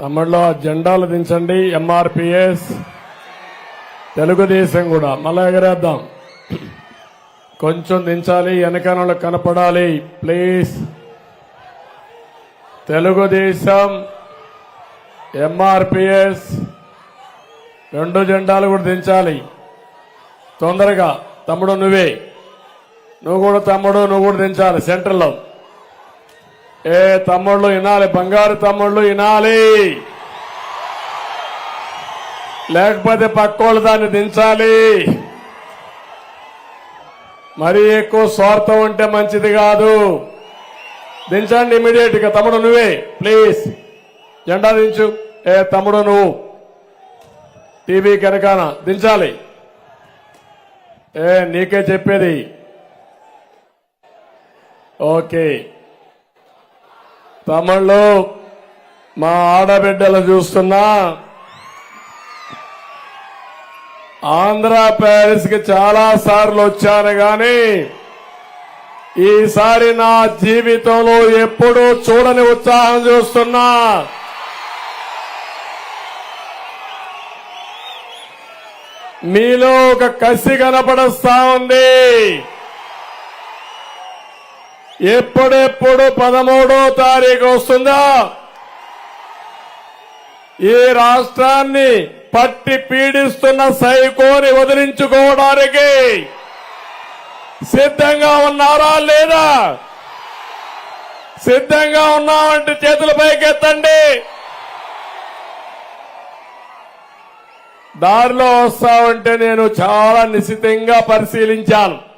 తమిళలో ఆ జెండాలు దించండి ఎంఆర్పిఎస్ తెలుగుదేశం కూడా. మళ్ళా ఎగరేద్దాం. కొంచెం దించాలి వెనకనలు కనపడాలి. ప్లీజ్. తెలుగుదేశం ఎంఆర్పిఎస్ రెండు జెండాలు కూడా దించాలి. తొందరగా. తమ్ముడు నువ్వే. నువ్వు కూడా తమ్ముడు నువ్వు కూడా దించాలి. సెంటర్లో ఏ తమ్ముళ్ళు వినాలి బంగారు తమ్ముళ్ళు వినాలి. లేకపోతే పక్కోళ్ళు దాన్ని దించాలి. మరీ ఎక్కువ స్వార్థం ఉంటే మంచిది కాదు. దించండి ఇమీడియట్గా తమ్ముడు నువ్వే ప్లీజ్. జెండా దించు. ఏ తమ్ముడు నువ్వు. టీవీ కనుకాన దించాలి. ఏ నీకే చెప్పేది. ఓకే. తమిళ్ళు మా ఆడబిడ్డలు చూస్తున్నా. ఆంధ్ర ప్యారిస్కి చాలా సార్లు వచ్చాను గాని ఈసారి నా జీవితంలో ఎప్పుడూ చూడని ఉత్సాహం చూస్తున్నా. మీలో ఒక కసి కనపడస్తా ఉంది. ఎప్పుడెప్పుడు పదమూడో తారీఖు వస్తుందా? ఈ రాష్ట్రాన్ని పట్టి పీడిస్తున్న సైకోని వదిలించుకోవడానికి సిద్ధంగా ఉన్నారా లేదా? సిద్ధంగా ఉన్నామంటే చేతులు పైకెత్తండి. దారిలో వస్తా ఉంటే నేను చాలా నిశ్చితంగా పరిశీలించాను.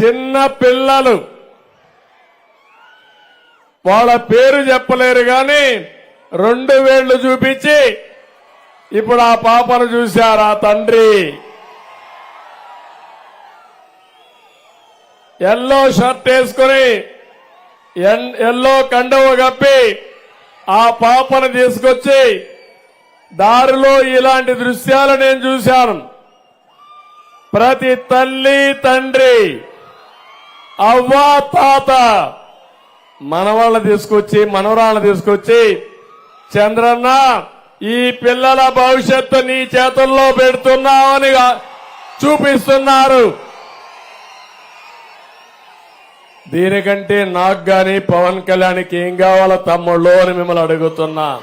చిన్న పిల్లలు. వాళ్ళ పేరు చెప్పలేరు గాని రెండు వేళ్ళు చూపించి ఇప్పుడు ఆ పాపను చూశారు ఆ తండ్రి. ఎల్లో షర్ట్ వేసుకుని ఎన్- ఎల్లో కండవ కప్పి ఆ పాపను తీసుకొచ్చి దారిలో ఇలాంటి దృశ్యాలు నేను చూశాను. ప్రతి తల్లి తండ్రి అవ్వ తాత. మనవాళ్ళని తీసుకొచ్చి మనవరాళ్ళని తీసుకొచ్చి చంద్రన్న ఈ పిల్లల భవిష్యత్తు నీ చేతుల్లో పెడుతున్నామని చూపిస్తున్నారు. దీనికంటే నాకు గాని పవన్ కళ్యాణ్కి ఏం కావాలో తమ్ముళ్ళు అని మిమ్మల్ని అడుగుతున్నా.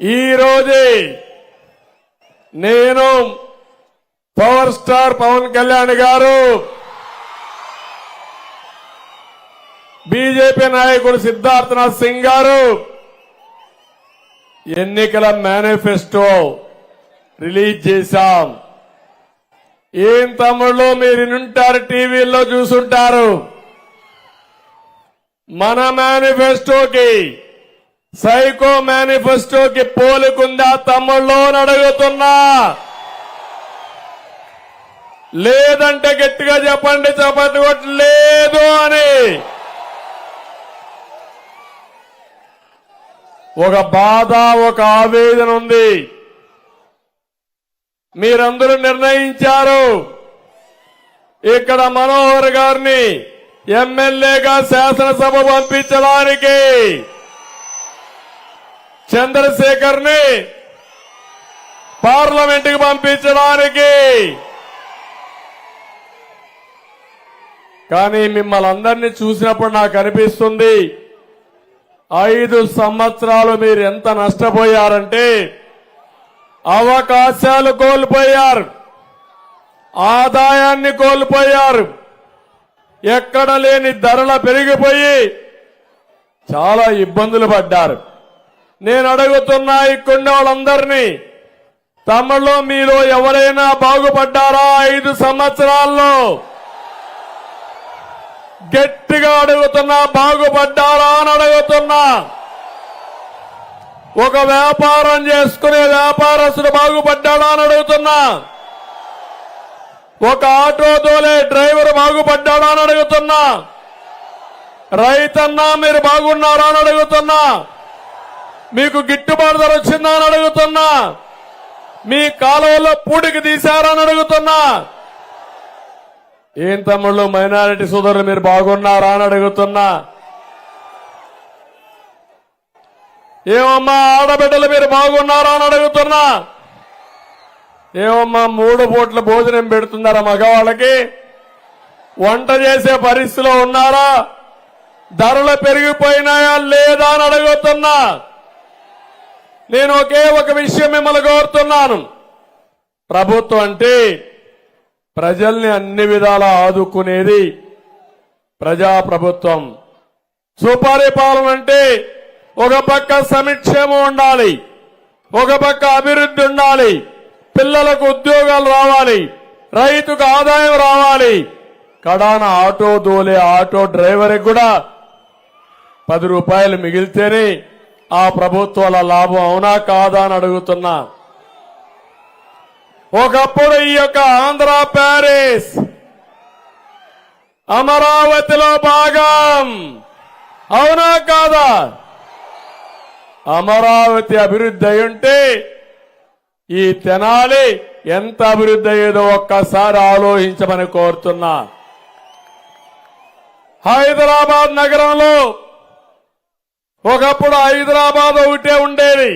ఈరోజే నేను పవర్ స్టార్ పవన్ కళ్యాణ్ గారు. బీజేపీ నాయకుడు సిద్ధార్థనాథ్ సింగ్ గారు. ఎన్నికల మేనిఫెస్టో రిలీజ్ చేశాం. ఏం తమ్ముళ్ళు మీరు వింటారు టీవీల్లో చూసుంటారు. మన మేనిఫెస్టోకి సైకో మేనిఫెస్టోకి పోలికుందా తమ్ముళ్ళు అని అడుగుతున్నా. లేదంటే గట్టిగా చెప్పండి చపాతి కొట్టి లేదు అని. ఒక బాధ ఒక ఆవేదన ఉంది. మీరందరూ నిర్ణయించారు. ఇక్కడ మనోహర్ గారిని ఎమ్మెల్యేగా శాసనసభ పంపించడానికి చంద్రశేఖర్ని పార్లమెంట్కి పంపించడానికి కానీ మిమ్మల్ని అందరినీ చూసినప్పుడు నాకు అనిపిస్తుంది ఐదు సంవత్సరాలు మీరు ఎంత నష్టపోయారంటే అవకాశాలు కోల్పోయారు ఆదాయాన్ని కోల్పోయారు ఎక్కడ లేని ధరల పెరిగిపోయి చాలా ఇబ్బందులు పడ్డారు. నేను అడుగుతున్నా ఇక్కడ వాళ్ళందరినీ తమలో మీలో ఎవరైనా బాగుపడ్డారా ఐదు సంవత్సరాల్లో? గట్టిగా అడుగుతున్నా బాగుపడ్డారా అని అడుగుతున్నా. ఒక వ్యాపారం చేసుకునే వ్యాపారస్తుడు బాగుపడ్డాడా అని అడుగుతున్నా. ఒక ఆటో తోలే డ్రైవర్ బాగుపడ్డాడా అని అడుగుతున్నా. రైతన్నా మీరు బాగున్నారా అని అడుగుతున్నా. మీకు గిట్టుబాటు ధర వచ్చిందా అని అడుగుతున్నా. మీ కాలువలో పూడికి తీశారా అని అడుగుతున్నా. ఏం తమ్ముళ్ళు మైనారిటీ సోదరులు మీరు బాగున్నారా అని అడుగుతున్నా. ఏమమ్మా ఆడబిడ్డలు మీరు బాగున్నారా అని అడుగుతున్నా. ఏమమ్మా మూడు పూట్ల భోజనం పెడుతున్నారా మగవాళ్ళకి? వంట చేసే పరిస్థితిలో ఉన్నారా? ధరలు పెరిగిపోయినాయా లేదా అని అడుగుతున్నా. నేను ఒకే ఒక విషయం మిమ్మల్ని కోరుతున్నాను. ప్రభుత్వం అంటే ప్రజల్ని అన్ని విధాలా ఆదుకునేది ప్రజా ప్రభుత్వం సుపరిపాలన అంటే ఒక పక్క సమిక్షేమం ఉండాలి ఒక పక్క అభివృద్ధి ఉండాలి పిల్లలకు ఉద్యోగాలు రావాలి రైతుకు ఆదాయం రావాలి. కడాన ఆటో దోలే ఆటో డ్రైవర్కి కూడా పది రూపాయలు మిగిలితేనే ఆ ప్రభుత్వాల లాభం అవునా కాదా అని అడుగుతున్నా. ఒకప్పుడు ఈ యొక్క ఆంధ్ర ప్యారిస్ అమరావతిలో భాగం. అవునా కాదా? అమరావతి అభివృద్ధి అయ్యుంటే ఈ తెనాలి ఎంత అభివృద్ధి అయ్యేదో ఒక్కసారి ఆలోచించమని కోరుతున్నా. హైదరాబాద్ నగరంలో ఒకప్పుడు హైదరాబాద్ ఒకటే ఉండేది.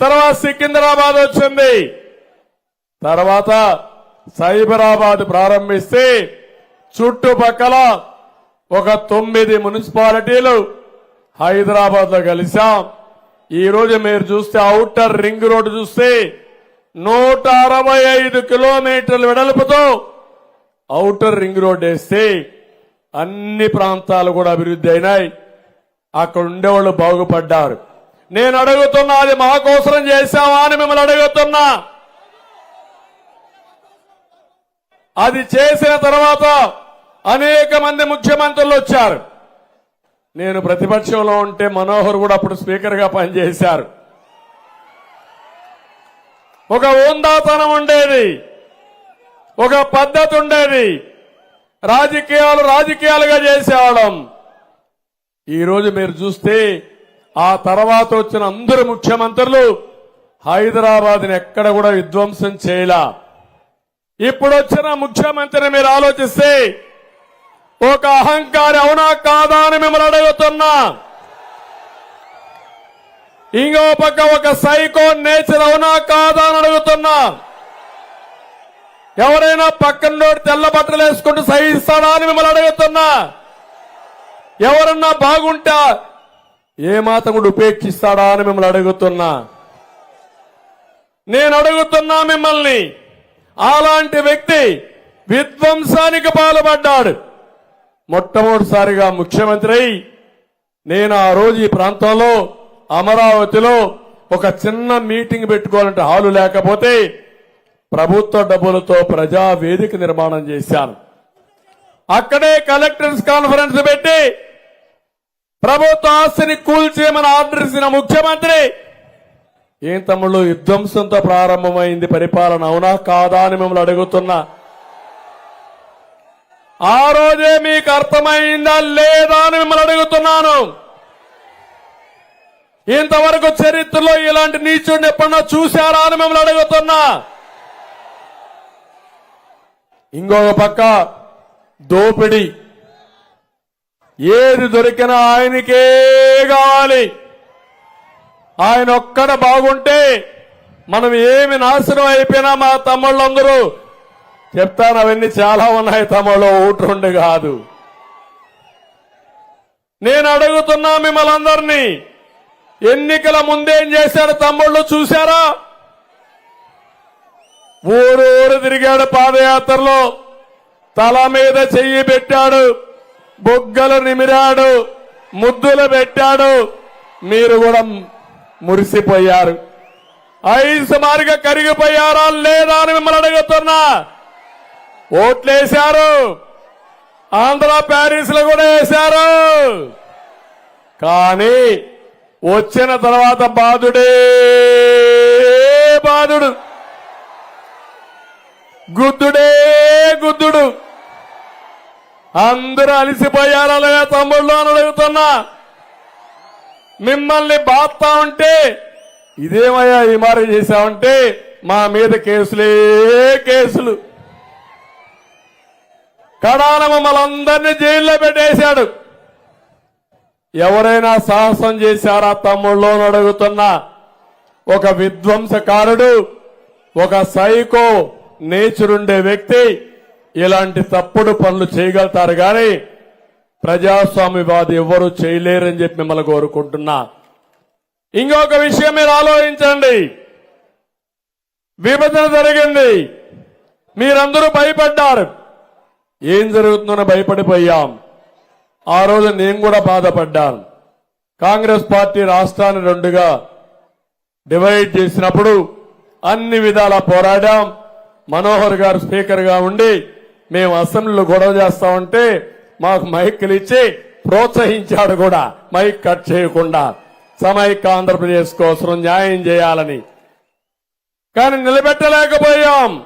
తర్వాత సికింద్రాబాద్ వచ్చింది. తర్వాత సైబరాబాద్ ప్రారంభిస్తే చుట్టుపక్కల ఒక తొమ్మిది మున్సిపాలిటీలు హైదరాబాద్లో కలిసాం ఈరోజు మీరు చూస్తే అవుటర్ రింగ్ రోడ్డు చూస్తే నూట అరవై ఐదు కిలోమీటర్ల వెడల్పుతో అవుటర్ రింగ్ రోడ్ వేస్తే అన్ని ప్రాంతాలు కూడా అభివృద్ధి అయినాయి. అక్కడ ఉండేవాళ్ళు బాగుపడ్డారు. నేను అడుగుతున్నా అది మా కోసం చేశావా అని మిమ్మల్ని అడుగుతున్నా. అది చేసిన తర్వాత అనేక మంది ముఖ్యమంత్రులు వచ్చారు. నేను ప్రతిపక్షంలో ఉంటే మనోహర్ కూడా అప్పుడు స్పీకర్గా పనిచేశారు. ఒక ఉందాతనం ఉండేది. ఒక పద్ధతి ఉండేది. రాజకీయాలు రాజకీయాలుగా చేసేవాళ్ళం. ఈరోజు మీరు చూస్తే ఆ తర్వాత వచ్చిన అందరు ముఖ్యమంత్రులు హైదరాబాద్ని ఎక్కడ కూడా విధ్వంసం చేయలా. ఇప్పుడు వచ్చిన ముఖ్యమంత్రిని మీరు ఆలోచిస్తే ఒక అహంకారి అవునా కాదా అని మిమ్మల్ని అడుగుతున్నా. ఇంకో పక్క ఒక సైకో నేచర్ అవునా కాదా అని అడుగుతున్నా. ఎవరైనా పక్కన తెల్ల బట్టలు వేసుకుంటూ సహిస్తాడా అని మిమ్మల్ని అడుగుతున్నా. ఎవరన్నా బాగుంటా ఏ మాత కూడా ఉపేక్షిస్తాడా అని మిమ్మల్ని అడుగుతున్నా. నేను అడుగుతున్నా మిమ్మల్ని అలాంటి వ్యక్తి విధ్వంసానికి పాల్పడ్డాడు. మొట్టమొదటిసారిగా ముఖ్యమంత్రి అయి నేను ఆ రోజు ఈ ప్రాంతంలో అమరావతిలో ఒక చిన్న మీటింగ్ పెట్టుకోవాలంటే హాలు లేకపోతే ప్రభుత్వ డబ్బులతో ప్రజా వేదిక నిర్మాణం చేశాను. అక్కడే కలెక్టర్స్ కాన్ఫరెన్స్ పెట్టి ప్రభుత్వ ఆస్తిని కూల్చేయమని ఆర్డర్ ఇచ్చిన ముఖ్యమంత్రి ఏం తమ్ముళ్ళు విధ్వంసంతో ప్రారంభమైంది పరిపాలన అవునా కాదా అని మిమ్మల్ని అడుగుతున్నా. ఆ రోజే మీకు అర్థమైందా లేదా అని మిమ్మల్ని అడుగుతున్నాను. ఇంతవరకు చరిత్రలో ఇలాంటి నీచుడిని ఎప్పుడన్నా చూశారా అని మిమ్మల్ని అడుగుతున్నా. ఇంకొక పక్క దోపిడి. ఏది దొరికినా ఆయనకే కావాలి ఆయన ఒక్కడ బాగుంటే మనం ఏమి నాశనం అయిపోయినా మా తమ్ముళ్ళందరూ చెప్తాను అవన్నీ చాలా ఉన్నాయి తమలో ఒకటి రెండు కాదు. నేను అడుగుతున్నా మిమ్మల్ని అందరినీ ఎన్నికల ముందేం చేశాడు తమ్ముళ్ళు చూశారా? ఊరు ఊరు తిరిగాడు పాదయాత్రలో తల మీద చెయ్యి పెట్టాడు బొగ్గలు నిమిరాడు ముద్దులు పెట్టాడు. మీరు కూడా మురిసిపోయారు. ఐదు సుమారుగా కరిగిపోయారా లేదా అని మిమ్మల్ని అడుగుతున్నా. ఓట్లేశారు. ఆంధ్ర ప్యారిస్లో కూడా వేశారు. కానీ వచ్చిన తర్వాత బాధుడే బాధుడు గుద్దుడే గుద్దుడు. అందరూ అలిసిపోయారా లేదా తమ్ముళ్ళు అని అడుగుతున్నా. మిమ్మల్ని బాత్తా ఉంటే ఇదేమయ్యా ఈ మారి చేశామంటే మా మీద కేసులే కేసులు. కడాన మమ్మల్ని జైల్లో పెట్టేశాడు. ఎవరైనా సాహసం చేశారా తమ్ముళ్ళు అడుగుతున్నా. ఒక విధ్వంసకారుడు ఒక సైకో నేచర్ ఉండే వ్యక్తి ఇలాంటి తప్పుడు పనులు చేయగలుగుతారు కానీ ప్రజాస్వామ్యవాది ఎవరు చేయలేరని చెప్పి మిమ్మల్ని కోరుకుంటున్నా. ఇంకొక విషయం మీరు ఆలోచించండి. విభజన జరిగింది. మీరందరూ భయపడ్డారు. ఏం జరుగుతుందో భయపడిపోయాం. ఆ రోజు నేను కూడా బాధపడ్డాను. కాంగ్రెస్ పార్టీ రాష్ట్రాన్ని రెండుగా డివైడ్ చేసినప్పుడు అన్ని విధాలా పోరాడాం. మనోహర్ గారు స్పీకర్గా ఉండి మేము అసెంబ్లీలో గొడవ చేస్తామంటే మాకు మైకులు ఇచ్చి ప్రోత్సహించాడు కూడా. మైక్ కట్ చేయకుండా. సమైక్య ఆంధ్రప్రదేశ్ కోసం న్యాయం చేయాలని. కానీ నిలబెట్టలేకపోయాం.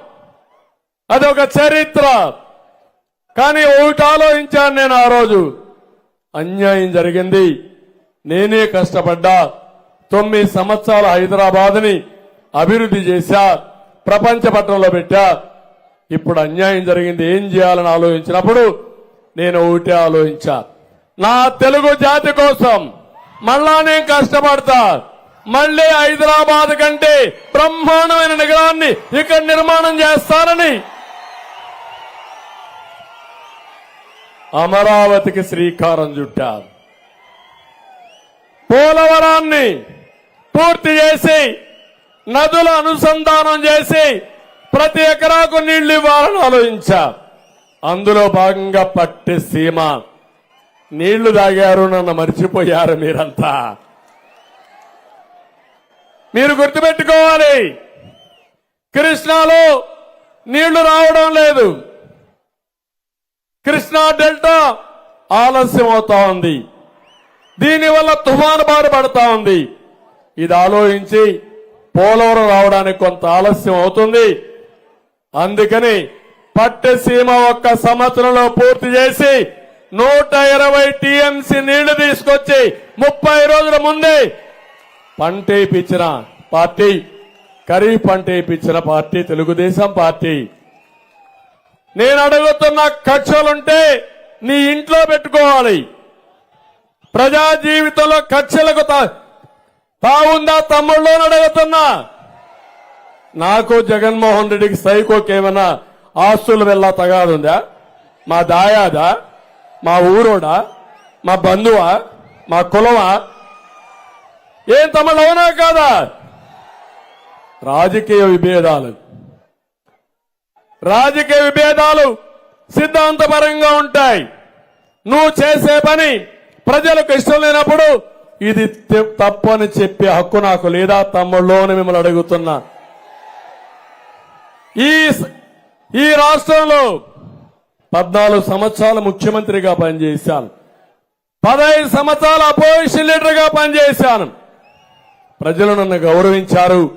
అదొక చరిత్ర. కానీ ఒకటి ఆలోచించాను నేను ఆ రోజు. అన్యాయం జరిగింది. నేనే కష్టపడ్డా. తొమ్మిది సంవత్సరాల హైదరాబాద్ని అభివృద్ధి చేశా. ప్రపంచ పట్టణంలో పెట్టా. ఇప్పుడు అన్యాయం జరిగింది. ఏం చేయాలని ఆలోచించినప్పుడు నేను ఒకటే ఆలోచించా. నా తెలుగు జాతి కోసం మళ్ళా నేను కష్టపడతా. మళ్ళీ హైదరాబాద్ కంటే బ్రహ్మాండమైన నగరాన్ని ఇక్కడ నిర్మాణం చేస్తానని. అమరావతికి శ్రీకారం చుట్టారు పోలవరాన్ని పూర్తి చేసి నదుల అనుసంధానం చేసి ప్రతి ఎకరాకు నీళ్ళు ఇవ్వాలని ఆలోచించా. అందులో భాగంగా పట్టి సీమ. నీళ్ళు తాగారు నన్ను మర్చిపోయారు మీరంతా. మీరు గుర్తుపెట్టుకోవాలి కృష్ణాలో నీళ్ళు రావడం లేదు. కృష్ణా డెల్టా ఆలస్యం అవుతా ఉంది. దీనివల్ల తుఫాను బారి పడతా ఉంది. ఇది ఆలోచించి పోలవరం రావడానికి కొంత ఆలస్యం అవుతుంది. అందుకని పట్టసీమ ఒక్క సంవత్సరంలో పూర్తి చేసి నూట ఇరవై టీఎంసీ నీళ్ళు తీసుకొచ్చి ముప్పై రోజుల ముందే పంట వేయించిన పార్టీ ఖరీఫ్ పంట వేయించిన పార్టీ తెలుగుదేశం పార్టీ. నేను అడుగుతున్న కక్షలుంటే నీ ఇంట్లో పెట్టుకోవాలి. ప్రజా జీవితంలో కక్షలకు తా- తావుందా తమ్ముళ్ళు అడుగుతున్నా. నాకు జగన్మోహన్ రెడ్డికి సైకోకేమన్నా ఆస్తులు వెళ్ళా తగాదుందా మా దాయాదా? మా ఊరోడా? మా బంధువా? మా కులమా? ఏం తమ్ముళ్ళు అవునా కాదా? రాజకీయ విభేదాలు. రాజకీయ విభేదాలు సిద్ధాంతపరంగా ఉంటాయి. నువ్వు చేసే పని ప్రజలకు ఇష్టం లేనప్పుడు ఇది తప్పని చెప్పే హక్కు నాకు లేదా తమ్ముళ్ళు మిమ్మల్ని అడుగుతున్నా. ఈ ఈ రాష్ట్రంలో పద్నాలుగు సంవత్సరాలు ముఖ్యమంత్రిగా పనిచేశాను. పదహైదు సంవత్సరాలు అపోజిషన్ లీడర్గా పనిచేశాను. ప్రజలు నన్ను గౌరవించారు.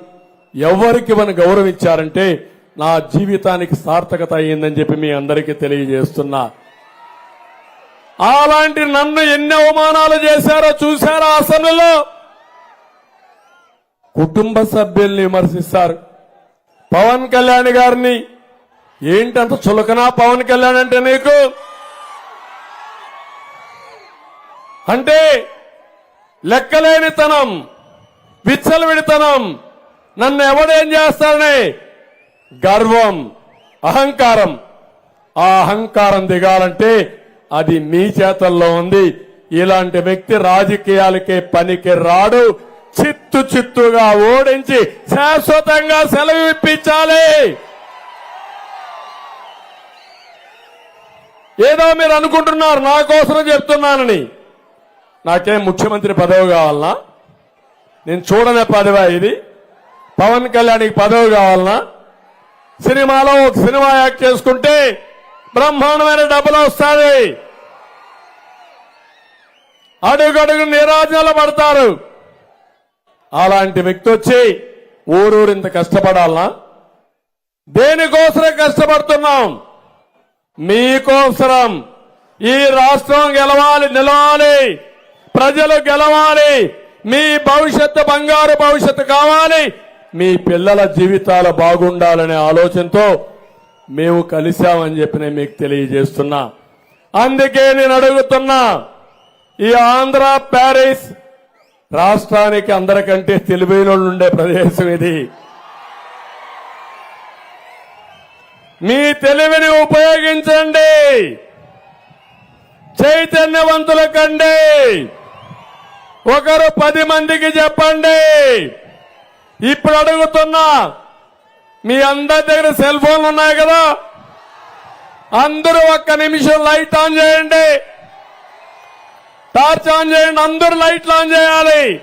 ఎవరికి మనం గౌరవించారంటే నా జీవితానికి సార్థకత అయ్యిందని చెప్పి మీ అందరికీ తెలియజేస్తున్నా. అలాంటి నన్ను ఎన్ని అవమానాలు చేశారో చూశారో అసెంబ్లీలో? కుటుంబ సభ్యుల్ని విమర్శిస్తారు. పవన్ కళ్యాణ్ గారిని ఏంటంత చులకనా పవన్ కళ్యాణ్ అంటే నీకు అంటే లెక్కలేనితనం విచ్చలవిడితనం నన్ను ఎవడేం చేస్తారని గర్వం అహంకారం. ఆ అహంకారం దిగాలంటే అది మీ చేతల్లో ఉంది. ఇలాంటి వ్యక్తి రాజకీయాలకే పనికి రాడు. చిత్తు చిత్తుగా ఓడించి శాశ్వతంగా సెలవు ఇప్పించాలి. ఏదో మీరు అనుకుంటున్నారు నా కోసమే చెప్తున్నానని. నాకేం ముఖ్యమంత్రి పదవి కావాలనా? నేను చూడనే పదవా ఇది. పవన్ కళ్యాణ్కి పదవి కావాలనా? సినిమాలో ఒక సినిమా యాక్ట్ చేసుకుంటే బ్రహ్మాండమైన డబ్బులు వస్తాయి. అడుగడుగు నిరాజనలు పడతారు. అలాంటి వ్యక్తి వచ్చి ఊరూరు ఇంత కష్టపడాలనా? దేనికోసమే కష్టపడుతున్నాం? మీకోసరం ఈ రాష్ట్రం గెలవాలి నిలవాలి. ప్రజలు గెలవాలి. మీ భవిష్యత్తు బంగారు భవిష్యత్తు కావాలి. మీ పిల్లల జీవితాలు బాగుండాలనే ఆలోచనతో మేము కలిశామని చెప్పి నేను మీకు తెలియజేస్తున్నా. అందుకే నేను అడుగుతున్నా ఈ ఆంధ్ర ప్యారిస్ రాష్ట్రానికి అందరికంటే తెలివైన ఉండే ప్రదేశం ఇది. మీ తెలివిని ఉపయోగించండి. చైతన్యవంతుల కండి. ఒకరు పది మందికి చెప్పండి. ఇప్పుడు అడుగుతున్నా మీ అందరి దగ్గర సెల్ ఫోన్లు ఉన్నాయి కదా? అందరూ ఒక్క నిమిషం లైట్ ఆన్ చేయండి. టార్చ్ ఆన్ చేయండి అందరూ లైట్లు ఆన్ చేయాలి.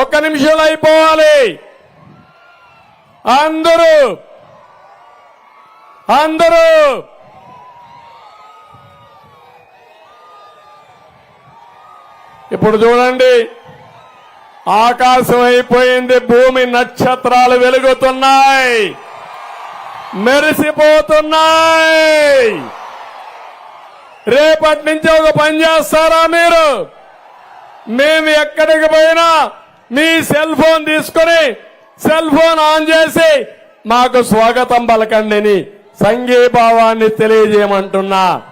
ఒక్క నిమిషంలో అయిపోవాలి. అందరూ అందరూ ఇప్పుడు చూడండి ఆకాశం అయిపోయింది భూమి నక్షత్రాలు వెలుగుతున్నాయి మెరిసిపోతున్నాయి. రేపటి నుంచి ఒక పని చేస్తారా మీరు? మేము ఎక్కడికి పోయినా మీ సెల్ ఫోన్ తీసుకొని సెల్ ఫోన్ ఆన్ చేసి మాకు స్వాగతం పలకండిని సంఘీభావాన్ని తెలియజేయమంటున్నా.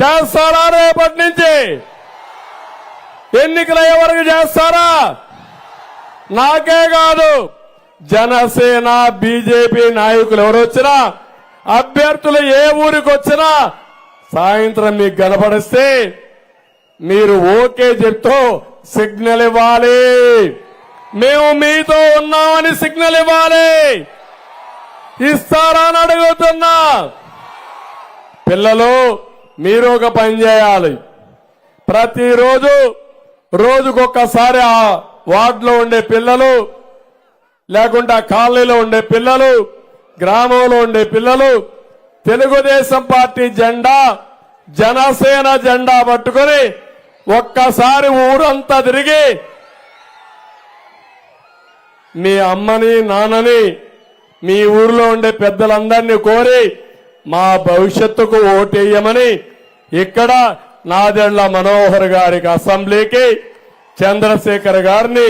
చేస్తారా రేపటి నుంచి? ఎన్నికలు అయ్యే వరకు చేస్తారా? నాకే కాదు. జనసేన బీజేపీ నాయకులు ఎవరు వచ్చినా అభ్యర్థులు ఏ ఊరికి వచ్చినా సాయంత్రం మీకు కనపడిస్తే మీరు ఓకే చెప్తూ సిగ్నల్ ఇవ్వాలి. మేము మీతో ఉన్నామని సిగ్నల్ ఇవ్వాలి. ఇస్తారా అని అడుగుతున్నా. పిల్లలు మీరు ఒక పని చేయాలి. ప్రతిరోజు రోజుకొక్కసారి ఆ వార్డులో ఉండే పిల్లలు లేకుంటే ఆ కాలనీలో ఉండే పిల్లలు గ్రామంలో ఉండే పిల్లలు తెలుగుదేశం పార్టీ జెండా జనసేన జెండా పట్టుకొని ఒక్కసారి ఊరంతా తిరిగి మీ అమ్మని నాన్నని మీ ఊర్లో ఉండే పెద్దలందరినీ కోరి మా భవిష్యత్తుకు ఓటేయమని ఇక్కడ నాదెండ్ల మనోహర్ గారికి అసెంబ్లీకి చంద్రశేఖర్ గారిని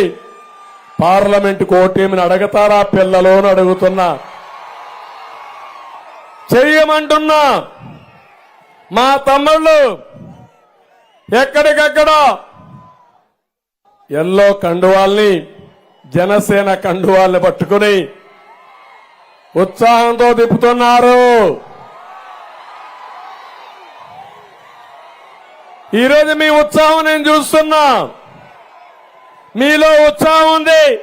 పార్లమెంటుకు ఓటేమని అడగతారా పిల్లలోని అడుగుతున్నా. చెయ్యమంటున్నా. మా తమ్ముళ్ళు ఎక్కడికక్కడ ఎల్లో కండువాల్ని జనసేన కండువాల్ని పట్టుకుని ఉత్సాహంతో తిప్పుతున్నారు. ఈరోజు మీ ఉత్సాహం నేను చూస్తున్నా. మీలో ఉత్సాహం ఉంది.